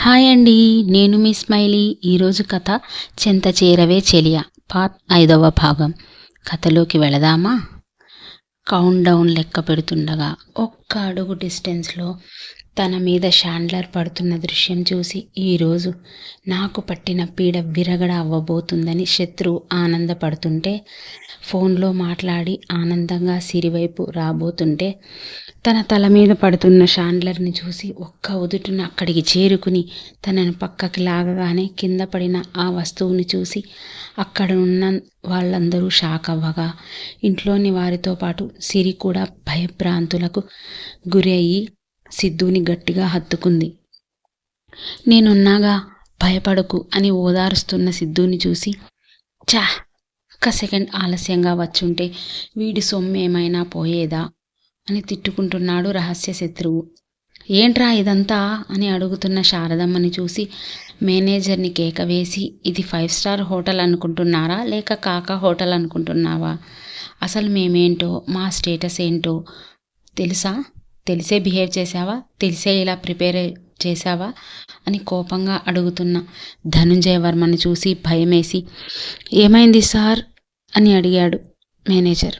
Hi అండి నేను మీ smiley. ఈరోజు కథ చెంత చేరవే చెలియ పార్ట్ ఐదవ భాగం. కథలోకి వెళదామా? కౌంట్ డౌన్ లెక్క పెడుతుండగా ఒక్క అడుగు డిస్టెన్స్లో తన మీద షాండ్లర్ పడుతున్న దృశ్యం చూసి ఈరోజు నాకు పట్టిన పీడ విరగడ అవ్వబోతుందని శత్రువు ఆనందపడుతుంటే ఫోన్లో మాట్లాడి ఆనందంగా సిరివైపు రాబోతుంటే తన తల మీద పడుతున్న షాండ్లర్ని చూసి ఒక్క ఉదుటిన అక్కడికి చేరుకుని తనను పక్కకి లాగగానే కింద పడిన ఆ వస్తువుని చూసి అక్కడ ఉన్న వాళ్ళందరూ షాక్ అవ్వగా ఇంట్లోని వారితో పాటు సిరి కూడా భయభ్రాంతులకు గురి అయ్యి సిద్ధుని గట్టిగా హత్తుకుంది. నేనున్నాగా భయపడకు అని ఓదారుస్తున్న సిద్ధుని చూసి చా ఒక్క సెకండ్ ఆలస్యంగా వచ్చుంటే వీడి సొమ్ము ఏమైనా పోయేదా? అని తిట్టుకుంటున్నాడు రహస్య శత్రువు. ఏంట్రా ఇదంతా? అని అడుగుతున్న శారదమ్మని చూసి మేనేజర్ని కేక వేసి ఇది ఫైవ్ స్టార్ హోటల్ అనుకుంటున్నారా? లేక కాకా హోటల్ అనుకుంటున్నావా? అసలు మేమేంటో మా స్టేటస్ ఏంటో తెలుసా? తెలిసే బిహేవ్ చేసావా తెలిసే ఇలా ప్రిపేర్ చేసావా అని కోపంగా అడుగుతున్న ధనుంజయ వర్మని చూసి భయమేసి ఏమైంది సార్? అని అడిగాడు మేనేజర్.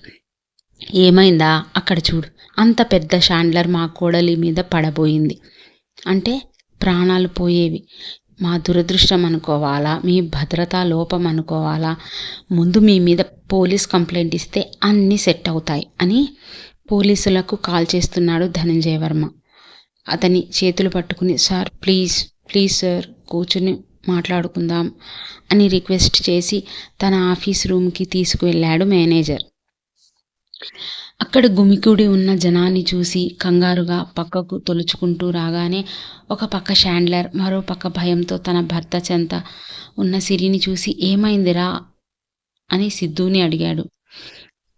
ఏమైందా? అక్కడ చూడు. అంత పెద్ద షాండ్లర్ మా కోడలి మీద పడబోయింది. అంటే ప్రాణాలు పోయేవి. మా దురదృష్టం అనుకోవాలా? మీ భద్రతా లోపం అనుకోవాలా? ముందు మీ మీద పోలీస్ కంప్లైంట్ ఇస్తే అన్నీ సెట్ అవుతాయి అని పోలీసులకు కాల్ చేస్తున్నాడు ధనంజయ వర్మ. అతని చేతులు పట్టుకుని సార్ ప్లీజ్ ప్లీజ్ సార్ కూర్చుని మాట్లాడుకుందాం అని రిక్వెస్ట్ చేసి తన ఆఫీస్ రూమ్కి తీసుకువెళ్ళాడు మేనేజర్. అక్కడ గుమికూడి ఉన్న జనాన్ని చూసి కంగారుగా పక్కకు తొలుచుకుంటూ రాగానే ఒక పక్క షాండ్లర్ మరో పక్క భయంతో తన భర్త చెంత ఉన్న సిరిని చూసి ఏమైందిరా అని సిద్ధుని అడిగాడు.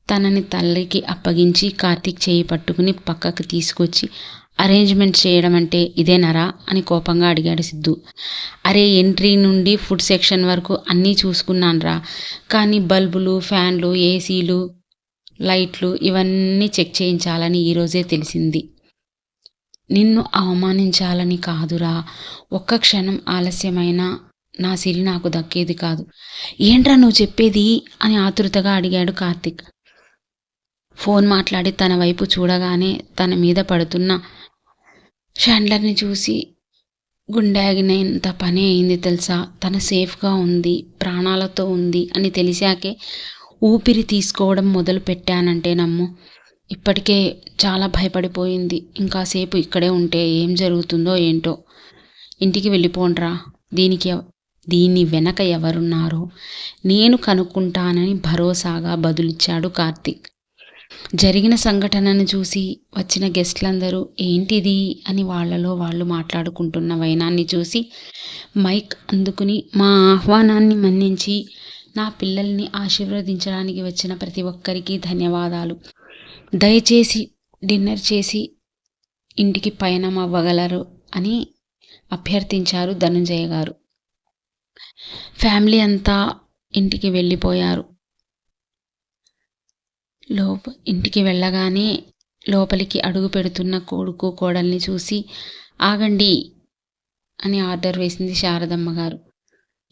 తనని తల్లికి అప్పగించి కార్తీక్ చేయి పట్టుకుని పక్కకు తీసుకొచ్చి అరేంజ్మెంట్ చేయడం అంటే ఇదేనరా? అని కోపంగా అడిగాడు సిద్ధు. అరే ఎంట్రీ నుండి ఫుడ్ సెక్షన్ వరకు అన్నీ చూసుకున్నానురా. కానీ బల్బులు ఫ్యాన్లు ఏసీలు లైట్లు ఇవన్నీ చెక్ చేయించాలని ఈరోజే తెలిసింది. నిన్ను అవమానించాలని కాదురా. ఒక్క క్షణం ఆలస్యమైనా నా సిరి నాకు దక్కేది కాదు. ఏంట్రా నువ్వు చెప్పేది? అని ఆతురతగా అడిగాడు కార్తిక్. ఫోన్ మాట్లాడి తన వైపు చూడగానే తన మీద పడుతున్న షాండ్లర్ని చూసి గుండెగినంత పని అయింది తెలుసా? తన సేఫ్గా ఉంది ప్రాణాలతో ఉంది అని తెలిసాకే ఊపిరి తీసుకోవడం మొదలు పెట్టానంటే నమ్ము. ఇప్పటికే చాలా భయపడిపోయింది. ఇంకాసేపు ఇక్కడే ఉంటే ఏం జరుగుతుందో ఏంటో. ఇంటికి వెళ్ళిపోండ్రా. దీనికి దీని వెనక ఎవరున్నారో? నేను కనుక్కుంటానని భరోసాగా బదులిచ్చాడు కార్తీక్. జరిగిన సంఘటనను చూసి వచ్చిన గెస్ట్లందరూ ఏంటిది? అని వాళ్ళలో వాళ్ళు మాట్లాడుకుంటున్న వైనాన్ని చూసి మైక్ అందుకుని మా ఆహ్వానాన్ని మన్నించి నా పిల్లల్ని ఆశీర్వదించడానికి వచ్చిన ప్రతి ఒక్కరికి ధన్యవాదాలు. దయచేసి డిన్నర్ చేసి ఇంటికి పయనం అవ్వగలరు అని అభ్యర్థించారు ధనుంజయ గారు. ఫ్యామిలీ అంతా ఇంటికి వెళ్ళిపోయారు. లోప ఇంటికి వెళ్ళగానే లోపలికి అడుగు పెడుతున్న కొడుకు కోడల్ని చూసి ఆగండి అని ఆర్డర్ వేసింది శారదమ్మ గారు.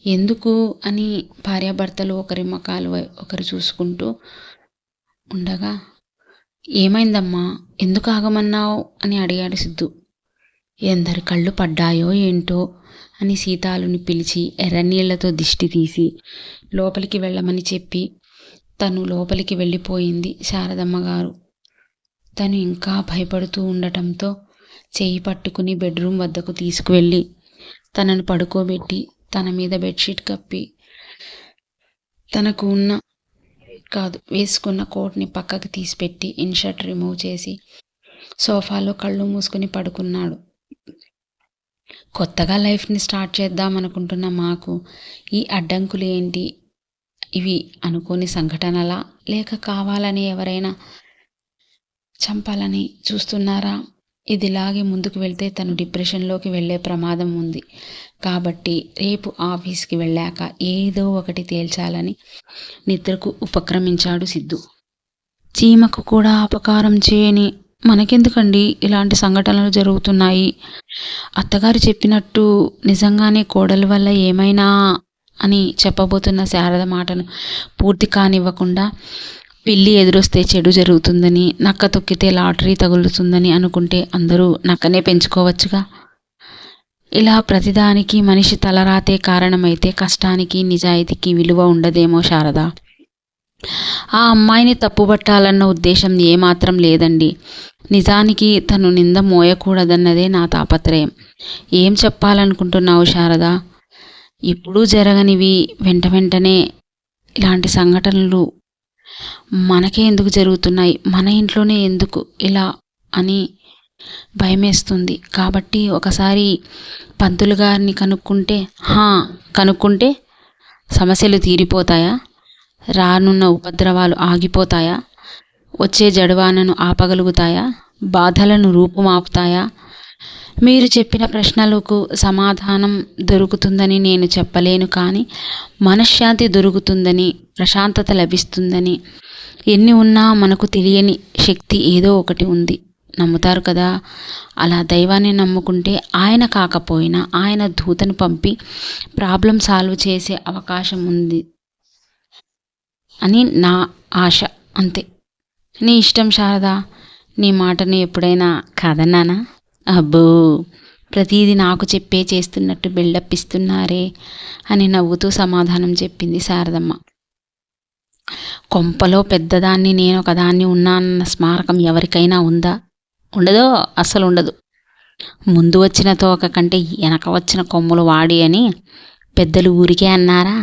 ఎందుకు అని భార్యాభర్తలు ఒకరి ముఖాలు ఒకరు చూసుకుంటూ ఉండగా ఏమైందమ్మా? ఎందుకు ఆగమన్నావు? అని అడిగాడు సిద్ధు. ఎందరి కళ్ళు పడ్డాయో ఏంటో? అని సీతాలుని పిలిచి ఎర్రనీళ్ళతో దిష్టి తీసి లోపలికి వెళ్ళమని చెప్పి తను లోపలికి వెళ్ళిపోయింది శారదమ్మ గారు. తను ఇంకా భయపడుతూ ఉండటంతో చేయి పట్టుకుని బెడ్రూమ్ వద్దకు తీసుకువెళ్ళి తనను పడుకోబెట్టి తన మీద బెడ్షీట్ కప్పి తనకు ఉన్న కాదు వేసుకున్న కోట్ని పక్కకు తీసిపెట్టి ఇన్షర్ట్ రిమూవ్ చేసి సోఫాలో కళ్ళు మూసుకుని పడుకున్నాడు. కొత్తగా లైఫ్ని స్టార్ట్ చేద్దాం అనుకుంటున్న మాకు ఈ అడ్డంకులు ఏంటి? ఇవి అనుకోని సంఘటనలా? లేక కావాలని ఎవరైనా చంపాలని చూస్తున్నారా? ఇదిలాగే ముందుకు వెళ్తే తను డిప్రెషన్లోకి వెళ్ళే ప్రమాదం ఉంది. కాబట్టి రేపు ఆఫీస్కి వెళ్ళాక ఏదో ఒకటి తేల్చాలని నిద్రకు ఉపక్రమించాడు సిద్ధు. చీమకు కూడా అపకారం చేయని మనకెందుకండి ఇలాంటి సంఘటనలు జరుగుతున్నాయి? అత్తగారు చెప్పినట్టు నిజంగానే కోడల వల్ల ఏమైనా అని చెప్పబోతున్న శారద మాటను పూర్తి కానివ్వకుండా పిల్లి ఎదురొస్తే చెడు జరుగుతుందని నక్క తొక్కితే లాటరీ తగులుతుందని అనుకుంటే అందరూ నక్కనే పెంచుకోవచ్చుగా? ఇలా ప్రతిదానికి మనిషి తలరాతే కారణమైతే కష్టానికి నిజాయితీకి విలువ ఉండదేమో శారద. ఆ అమ్మాయిని తప్పుబట్టాలన్న ఉద్దేశం ఏమాత్రం లేదండి. నిజానికి తను నింద మోయకూడదన్నదే నా తాపత్రయం. ఏం చెప్పాలనుకుంటున్నావు శారద? ఇప్పుడు జరగనివి వెంట వెంటనే ఇలాంటి సంఘటనలు మనకే ఎందుకు జరుగుతున్నాయి? మన ఇంట్లోనే ఎందుకు ఇలా అని భయమేస్తుంది. కాబట్టి ఒకసారి పంతులు గారిని కనుక్కుంటే హా కనుక్కుంటే సమస్యలు తీరిపోతాయా? రానున్న ఉపద్రవాలు ఆగిపోతాయా? వచ్చే జడవానను ఆపగలుగుతాయా? బాధలను రూపుమాపుతాయా? మీరు చెప్పిన ప్రశ్నలకు సమాధానం దొరుకుతుందని నేను చెప్పలేను కానీ మనశ్శాంతి దొరుకుతుందని ప్రశాంతత లభిస్తుందని ఎన్ని ఉన్నా మనకు తెలియని శక్తి ఏదో ఒకటి ఉంది. నమ్ముతారు కదా? అలా దైవాన్ని నమ్ముకుంటే ఆయన కాకపోయినా ఆయన దూతను పంపి ప్రాబ్లం సాల్వ్ చేసే అవకాశం ఉంది అని నా ఆశ. అంతే. నీ ఇష్టం శారదా. నీ మాటని ఎప్పుడైనా కాదన్నానా? అబ్బో ప్రతిదీ నాకు చెప్పే చేస్తున్నట్టు బిల్డప్ ఇస్తున్నారే అని నవ్వుతూ సమాధానం చెప్పింది శారదమ్మ. కొంపలో పెద్దదాన్ని నేను ఒకదాన్ని ఉన్నానన్న స్మారకం ఎవరికైనా ఉందా? ఉండదో అసలు ఉండదు ముందు వచ్చిన తోక కంటే వెనక వచ్చిన కొమ్ములు వాడి అని పెద్దలు ఊరికే అన్నారా?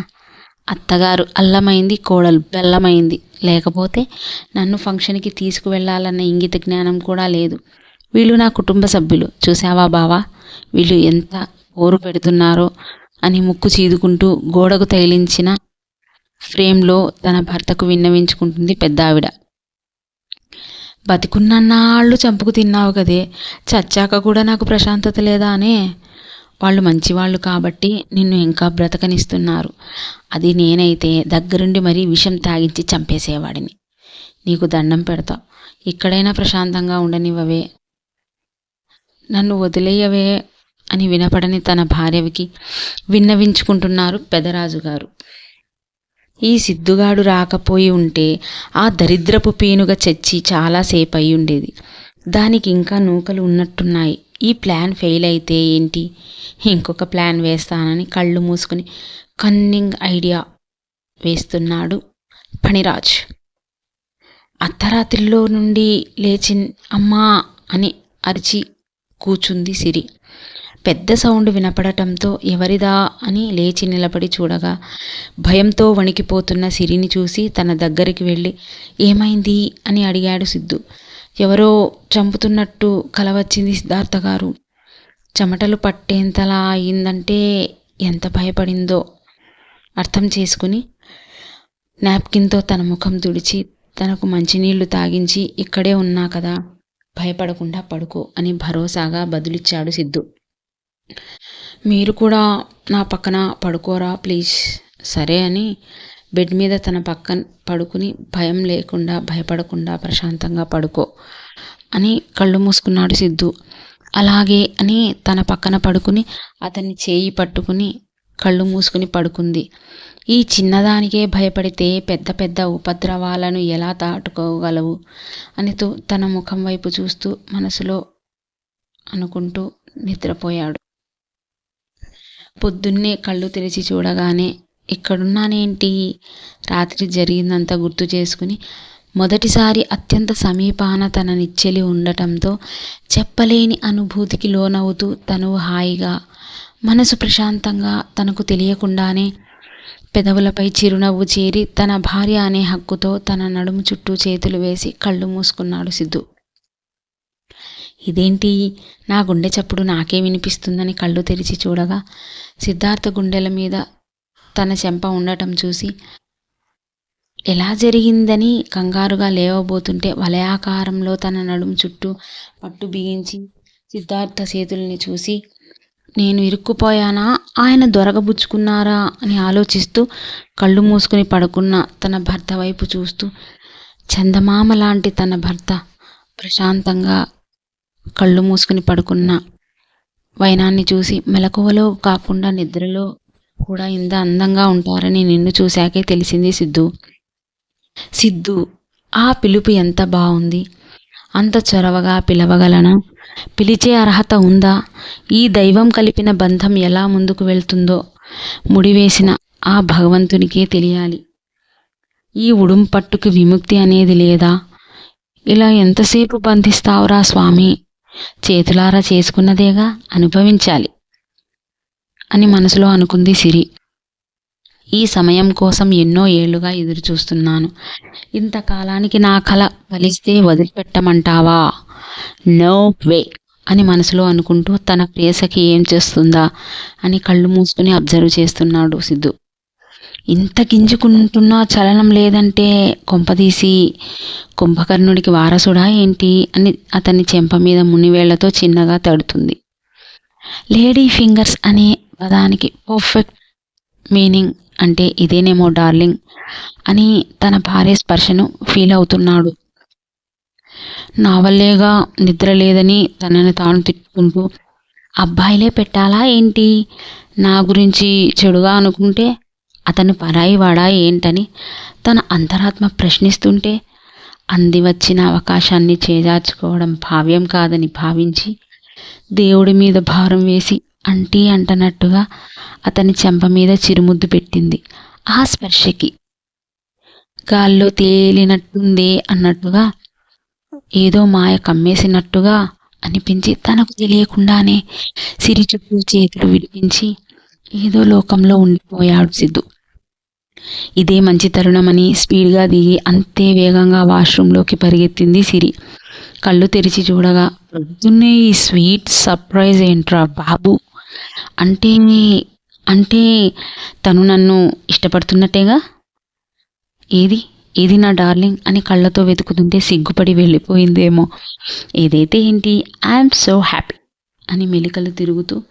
అత్తగారు అల్లమైంది కోడలు బెల్లమైంది. లేకపోతే నన్ను ఫంక్షన్కి తీసుకువెళ్ళాలన్న ఇంగిత జ్ఞానం కూడా లేదు. వీళ్ళు నా కుటుంబ సభ్యులు. చూసావా బావా? వీళ్ళు ఎంత ఓరు పెడుతున్నారో అని ముక్కు చీదుకుంటూ గోడకు తగిలించిన ఫ్రేమ్లో తన భర్తకు విన్నవించుకుంటుంది పెద్ద ఆవిడ బతికున్నన్నాళ్ళు చంపుకు తిన్నావు కదే. చచ్చాక కూడా నాకు ప్రశాంతత లేదా అనే? వాళ్ళు మంచివాళ్ళు కాబట్టి నిన్ను ఇంకా బ్రతకనిస్తున్నారు. అది నేనైతే దగ్గరుండి మరీ విషం తాగించి చంపేసేవాడిని. నీకు దండం పెడతా. ఇక్కడైనా ప్రశాంతంగా ఉండనివ్వవే. నన్ను వదిలేయవే అని వినపడని తన భార్యకి విన్నవించుకుంటున్నారు పెదరాజు గారు ఈ సిద్ధుగాడు రాకపోయి ఉంటే ఆ దరిద్రపు పీనుగ చచ్చి చాలాసేపు అయి ఉండేది. దానికి ఇంకా నూకలు ఉన్నట్టున్నాయి. ఈ ప్లాన్ ఫెయిల్ అయితే ఏంటి? ఇంకొక ప్లాన్ వేస్తానని కళ్ళు మూసుకుని కన్నింగ్ ఐడియా వేస్తున్నాడు పణిరాజ్ అర్ధరాత్రిలో నుండి లేచి అమ్మా అని అరిచి కూచుంది సిరి. పెద్ద సౌండ్ వినపడటంతో ఎవరిదా అని లేచి నిలబడి చూడగా భయంతో వణికిపోతున్న సిరిని చూసి తన దగ్గరికి వెళ్ళి ఏమైంది అని అడిగాడు సిద్ధు. ఎవరో చంపుతున్నట్టు కల వచ్చింది సిద్ధార్థ గారు. చెమటలు పట్టేంతలా అయిందంటే ఎంత భయపడిందో అర్థం చేసుకుని నాప్కిన్తో తన ముఖం తుడిచి తనకు మంచినీళ్ళు తాగించి ఇక్కడే ఉన్నా కదా. భయపడకుండా పడుకో అని భరోసాగా బదులిచ్చాడు సిద్ధు. మీరు కూడా నా పక్కన పడుకోరా ప్లీజ్. సరే అని బెడ్ మీద తన పక్కన పడుకుని భయం లేకుండా భయపడకుండా ప్రశాంతంగా పడుకో అని కళ్ళు మూసుకున్నాడు సిద్ధు. అలాగే అని తన పక్కన పడుకుని అతన్ని చేయి పట్టుకుని కళ్ళు మూసుకుని పడుకుంది. ఈ చిన్నదానికే భయపడితే పెద్ద పెద్ద ఉపద్రవాలను ఎలా దాటుకోగలవు? అని తన ముఖం వైపు చూస్తూ మనసులో అనుకుంటూ నిద్రపోయాడు. పొద్దున్నే కళ్ళు తెరిచి చూడగానే ఇక్కడున్నానేంటి? రాత్రి జరిగిందంతా గుర్తు చేసుకుని మొదటిసారి అత్యంత సమీపాన తన నిచ్చెలి ఉండటంతో చెప్పలేని అనుభూతికి లోనవుతూ తను హాయిగా మనసు ప్రశాంతంగా తనకు తెలియకుండానే పెదవులపై చిరునవ్వు చేరి తన భార్య అనే హక్కుతో తన నడుము చుట్టూ చేతులు వేసి కళ్ళు మూసుకున్నాడు సిద్ధు. ఇదేంటి? నా గుండె చప్పుడు నాకే వినిపిస్తుందని కళ్ళు తెరిచి చూడగా సిద్ధార్థ గుండెల మీద తన చెంప ఉండటం చూసి ఎలా జరిగిందని కంగారుగా లేవబోతుంటే వలయాకారంలో తన నడుము చుట్టూ పట్టు బిగించి సిద్ధార్థ చేతుల్ని చూసి నేను ఇరుక్కుపోయానా? ఆయన దొరకబుచ్చుకున్నారా? అని ఆలోచిస్తూ కళ్ళు మూసుకుని పడుకున్న తన భర్త వైపు చూస్తూ చందమామ లాంటి తన భర్త ప్రశాంతంగా కళ్ళు మూసుకుని పడుకున్న వైనాన్ని చూసి మెలకువలో కాకుండా నిద్రలో కూడా ఇంత అందంగా ఉంటారని నిన్ను చూశాకే తెలిసింది సిద్ధు. సిద్ధు ఆ పిలుపు ఎంత బాగుంది అంత చొరవగా పిలవగలనా? పిలిచే అర్హత ఉందా? ఈ దైవం కలిపిన బంధం ఎలా ముందుకు వెళ్తుందో ముడివేసిన ఆ భగవంతునికే తెలియాలి. ఈ ఉడుం పట్టుకు విముక్తి అనేది లేదా? ఇలా ఎంతసేపు బంధిస్తావురా స్వామి? చేతులారా చేసుకున్నదేగా అనుభవించాలి అని మనసులో అనుకుంది సిరి. ఈ సమయం కోసం ఎన్నో ఏళ్ళుగా ఎదురు చూస్తున్నాను ఇంతకాలానికి నా కల ఫలిస్తే వదిలిపెట్టమంటావా? నో వే అని మనసులో అనుకుంటూ తన ప్రేసకి ఏం చేస్తుందా అని కళ్ళు మూసుకుని అబ్జర్వ్ చేస్తున్నాడు సిద్ధు. ఇంత గింజుకుంటున్నా చలనం లేదంటే కొంపదీసి కుంభకర్ణుడికి వారసుడా ఏంటి అని అతని చెంప మీద మునివేళ్ళతో చిన్నగా తడుతుంది. లేడీ ఫింగర్స్ అనే పదానికి పర్ఫెక్ట్ మీనింగ్ అంటే ఇదేనేమో డార్లింగ్ అని తన భార్య స్పర్శను ఫీల్ అవుతున్నాడు. నా వల్లేగా నిద్ర లేదని తనని తాను తిట్టుకుంటూ అబ్బాయిలే పెట్టాలా ఏంటి? నా గురించి చెడుగా అనుకుంటే అతను పరాయి వాడా ఏంటని తన అంతరాత్మ ప్రశ్నిస్తుంటే అంది వచ్చిన అవకాశాన్ని చేజార్చుకోవడం భావ్యం కాదని భావించి దేవుడి మీద భారం వేసి అంటీ అంటనట్టుగా అతని చెంప మీద చిరుముద్దు పెట్టింది ఆ స్పర్శకి. గాల్లో తేలినట్టుందే అన్నట్టుగా ఏదో మాయ కమ్మేసినట్టుగా అనిపించి తనకు తెలియకుండానే సిరి చుట్టూ చేతులు విడిపించి ఏదో లోకంలో ఉండిపోయాడు సిద్ధు. ఇదే మంచి తరుణమని స్పీడ్గా దిగి అంతే వేగంగా వాష్రూంలోకి పరిగెత్తింది సిరి. కళ్ళు తెరిచి చూడగా పొద్దున్నే ఈ స్వీట్ సర్ప్రైజ్ ఏంట్రా బాబు? అంటే అంటే తను నన్ను ఇష్టపడుతున్నట్టేగా? ఏది? ఇది నా డార్లింగ్ అని కళ్ళతో వెతుకుతుంటే సిగ్గుపడి వెళ్ళిపోయిందేమో. ఏదైతే ఏంటి? ఐఎమ్ సో హ్యాపీ అని మెలికలు తిరుగుతూ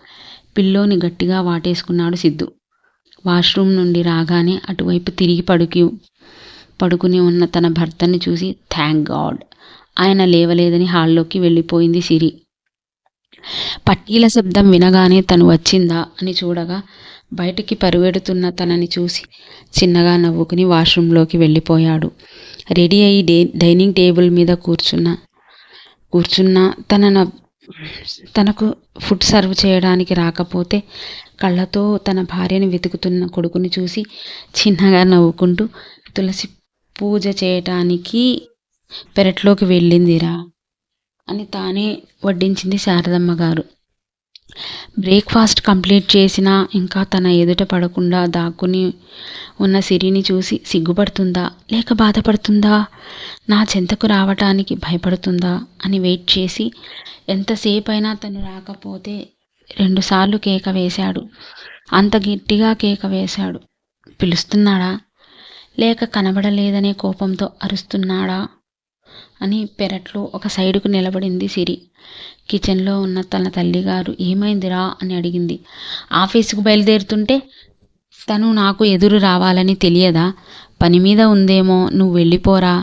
పిల్లోని గట్టిగా వాటేసుకున్నాడు సిద్ధు. వాష్రూమ్ నుండి రాగానే అటువైపు తిరిగి పడుకి పడుకుని ఉన్న తన భర్తని చూసి థ్యాంక్ గాడ్ ఆయన లేవలేదని హాల్లోకి వెళ్ళిపోయింది సిరి. పట్టీల శబ్దం వినగానే తను వచ్చిందా అని చూడగా బయటికి పరుగెడుతున్న తనని చూసి చిన్నగా నవ్వుకుని వాష్రూంలోకి వెళ్ళిపోయాడు. రెడీ అయ్యి డే డైనింగ్ టేబుల్ మీద కూర్చున్న కూర్చున్న తన నవ్- తనకు ఫుడ్ సర్వ్ చేయడానికి రాకపోతే కళ్ళతో తన భార్యని వెతుకుతున్న కొడుకుని చూసి చిన్నగా నవ్వుకుంటూ తులసి పూజ చేయటానికి పెరట్లోకి వెళ్ళిందిరా అని తానే వడ్డించింది శారదమ్మ గారు. బ్రేక్ఫాస్ట్ కంప్లీట్ చేసినా ఇంకా తన ఎదుట పడకుండా దాక్కుని ఉన్న సిరిని చూసి సిగ్గుపడుతుందా? లేక బాధపడుతుందా? నా చెంతకు రావటానికి భయపడుతుందా? అని వెయిట్ చేసి ఎంతసేపు అయినా తను రాకపోతే రెండుసార్లు కేక వేశాడు. అంత గట్టిగా కేక వేశాడు. పిలుస్తున్నాడా? లేక కనబడలేదనే కోపంతో అరుస్తున్నాడా? అని పెరట్లో ఒక సైడుకు నిలబడింది సిరి. కిచెన్లో ఉన్న తన తల్లిగారు ఏమైందిరా? అని అడిగింది. ఆఫీసుకు బయలుదేరుతుంటే తను నాకు ఎదురు రావాలని తెలియదా? పని మీద ఉందేమో నువ్వు వెళ్ళిపోరా.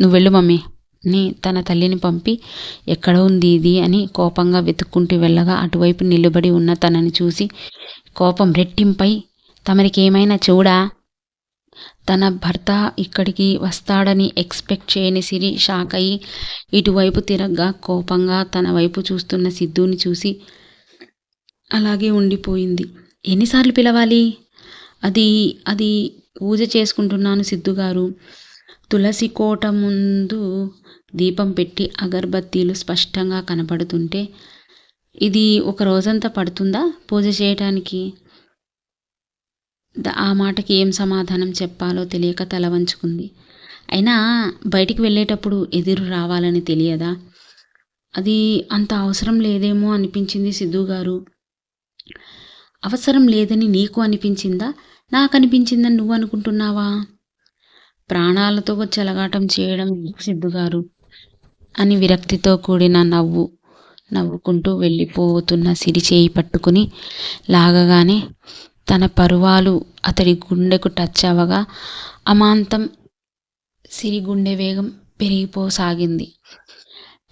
నువ్వు వెళ్ళు మమ్మీ అని తన తల్లిని పంపి ఎక్కడ ఉంది ఇది అని కోపంగా వెతుక్కుంటూ వెళ్ళగా అటువైపు నిలబడి ఉన్న తనని చూసి కోపం రెట్టింపై తమరికి ఏమైనా చూడా తన భర్త ఇక్కడికి వస్తాడని ఎక్స్పెక్ట్ చేయని సిరి షాక్ అయ్యి ఇటువైపు తిరగ్గా కోపంగా తన వైపు చూస్తున్న సిద్ధుని చూసి అలాగే ఉండిపోయింది. ఎన్నిసార్లు పిలవాలి? అది అది పూజ చేసుకుంటున్నాను సిద్ధుగారు తులసి కోట ముందు దీపం పెట్టి అగర్బత్తీలు స్పష్టంగా కనపడుతుంటే ఇది ఒక రోజంతా పడుతుందా పూజ చేయటానికి? ఆ మాటకి ఏం సమాధానం చెప్పాలో తెలియక తల వంచుకుంది. అయినా బయటికి వెళ్ళేటప్పుడు ఎదురు రావాలని తెలియదా? అది అంత అవసరం లేదేమో అనిపించింది సిద్ధు గారు. అవసరం లేదని నీకు అనిపించిందా? నాకు అనిపించిందని నువ్వు అనుకుంటున్నావా? ప్రాణాలతో చెలగాటం చేయడం ఎందుకు సిద్ధు గారు? అని విరక్తితో కూడిన నవ్వు నవ్వుకుంటూ వెళ్ళిపోతున్న సిరి చేయి పట్టుకుని లాగగానే తన పరువాలు అతడి గుండెకు టచ్ అవ్వగా అమాంతం సిరి గుండె వేగం పెరిగిపోసాగింది.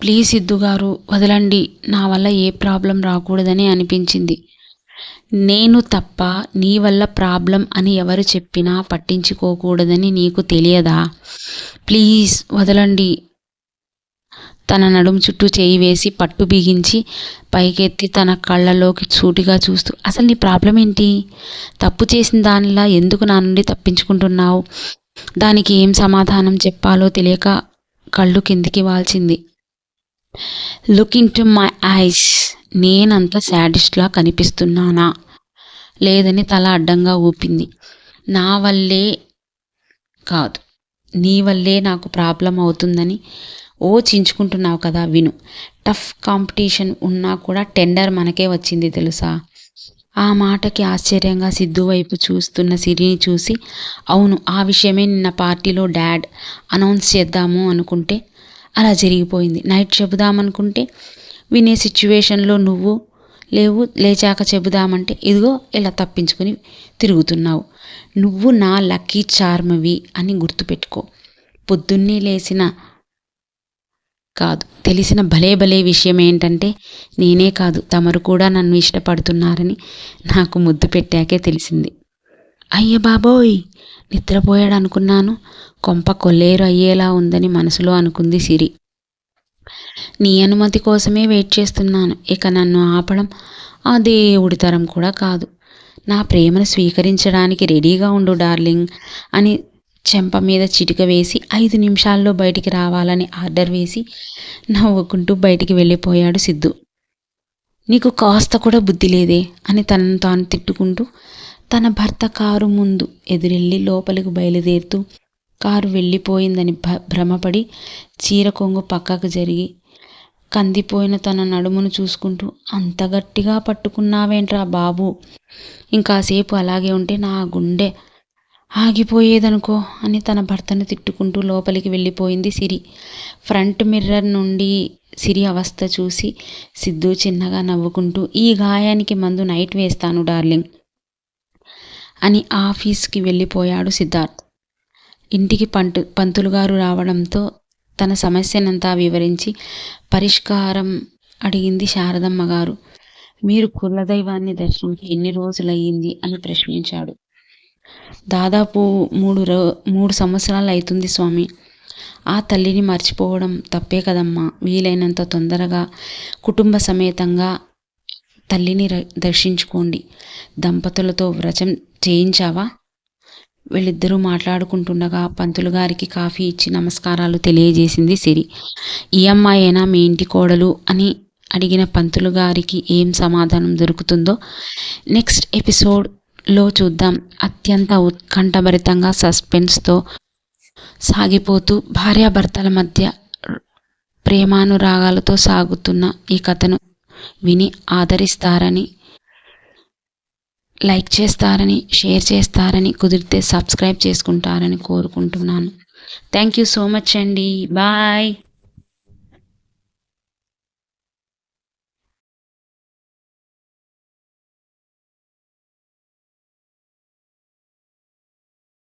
ప్లీజ్ సిద్ధుగారు వదలండి. నా వల్ల ఏ ప్రాబ్లం రాకూడదని అనిపించింది. నేను తప్ప నీ వల్ల ప్రాబ్లం అని ఎవరు చెప్పినా పట్టించుకోకూడదని నీకు తెలియదా? ప్లీజ్ వదలండి. తన నడుము చుట్టూ చేయి వేసి పట్టు బిగించి పైకెత్తి తన కళ్ళలోకి సూటిగా చూస్తూ అసలు నీ ప్రాబ్లం ఏంటి? తప్పు చేసిన దానిలా ఎందుకు నా నుండి తప్పించుకుంటున్నావు? దానికి ఏం సమాధానం చెప్పాలో తెలియక కళ్ళు కిందికి వాల్చింది. లుక్ ఇన్ టు మై ఐస్ నేనంత శాడిస్ట్లా కనిపిస్తున్నానా? లేదని తల అడ్డంగా ఊపింది. నా వల్లే కాదు. నీ వల్లే నాకు ప్రాబ్లం అవుతుందని ఓ చించుకుంటున్నావు కదా విను. టఫ్ కాంపిటీషన్ ఉన్నా కూడా టెండర్ మనకే వచ్చింది తెలుసా? ఆ మాటకి ఆశ్చర్యంగా సిద్ధు వైపు చూస్తున్న సిరిని చూసి అవును ఆ విషయమే నిన్న పార్టీలో డాడ్ అనౌన్స్ చేద్దాము అనుకుంటే అలా జరిగిపోయింది. నైట్ చెబుదామనుకుంటే వినే సిచ్యువేషన్లో నువ్వు లేవు లేచాక చెబుదామంటే ఇదిగో ఇలా తప్పించుకుని తిరుగుతున్నావు. నువ్వు నా లక్కీ చార్మవి అని గుర్తుపెట్టుకో. పొద్దున్నే లేచిన కాదు. తెలిసిన భలే భలే విషయం ఏంటంటే నేనే కాదు తమరు కూడా నన్ను ఇష్టపడుతున్నారని నాకు ముద్దు పెట్టాకే తెలిసింది. అయ్య బాబోయ్! నిద్రపోయాడు అనుకున్నాను కొంప కొల్లేరు అయ్యేలా ఉందని మనసులో అనుకుంది సిరి. నీ అనుమతి కోసమే వెయిట్ చేస్తున్నాను. ఇక నన్ను ఆపడం ఆ దేవుడి తరం కూడా కాదు. నా ప్రేమను స్వీకరించడానికి రెడీగా ఉండు డార్లింగ్ అని చెంప మీద చిటిక వేసి ఐదు నిమిషాల్లో బయటికి రావాలని ఆర్డర్ వేసి నవ్వుకుంటూ బయటికి వెళ్ళిపోయాడు సిద్ధు. నీకు కాస్త కూడా బుద్ధి లేదే అని తనను తాను తిట్టుకుంటూ తన భర్త కారు ముందు ఎదురెళ్ళి లోపలికి బయలుదేరుతూ కారు వెళ్ళిపోయిందని భ భ్రమపడి చీర కొంగు పక్కకు జరిగి కందిపోయిన తన నడుమును చూసుకుంటూ అంత గట్టిగా పట్టుకున్నావేంట్రా బాబు? ఇంకాసేపు అలాగే ఉంటే నా గుండె ఆగిపోయేదనుకో అని తన భర్తను తిట్టుకుంటూ లోపలికి వెళ్ళిపోయింది సిరి. ఫ్రంట్ మిర్రర్ నుండి సిరి అవస్థ చూసి సిద్ధు చిన్నగా నవ్వుకుంటూ ఈ గాయానికి మందు నైట్ వేస్తాను డార్లింగ్ అని ఆఫీస్కి వెళ్ళిపోయాడు సిద్ధార్థ్. ఇంటికి పంటు పంతులు గారు రావడంతో తన సమస్యనంతా వివరించి పరిష్కారం అడిగింది శారదమ్మ గారు మీరు కులదైవాన్ని దర్శించి ఎన్ని రోజులయ్యింది? అని ప్రశ్నించాడు. దాదాపు మూడు రో మూడు సంవత్సరాలు అవుతుంది స్వామి. ఆ తల్లిని మర్చిపోవడం తప్పే కదమ్మా. వీలైనంత తొందరగా కుటుంబ సమేతంగా తల్లిని దర్శించుకోండి. దంపతులతో వ్రతం చేయించావా? వీళ్ళిద్దరూ మాట్లాడుకుంటుండగా పంతులు గారికి కాఫీ ఇచ్చి నమస్కారాలు తెలియజేసింది సిరి. ఈ అమ్మాయేనా మీ ఇంటి కోడలు అని అడిగిన పంతులు గారికి ఏం సమాధానం దొరుకుతుందో నెక్స్ట్ ఎపిసోడ్ లో చూద్దాం. అత్యంత ఉత్కంఠభరితంగా సస్పెన్స్తో సాగిపోతూ భార్యాభర్తల మధ్య ప్రేమానురాగాలతో సాగుతున్న ఈ కథను విని ఆదరిస్తారని లైక్ చేస్తారని షేర్ చేస్తారని కుదిరితే సబ్స్క్రైబ్ చేసుకుంటారని కోరుకుంటున్నాను. థ్యాంక్ యూ సో మచ్ అండి. బాయ్.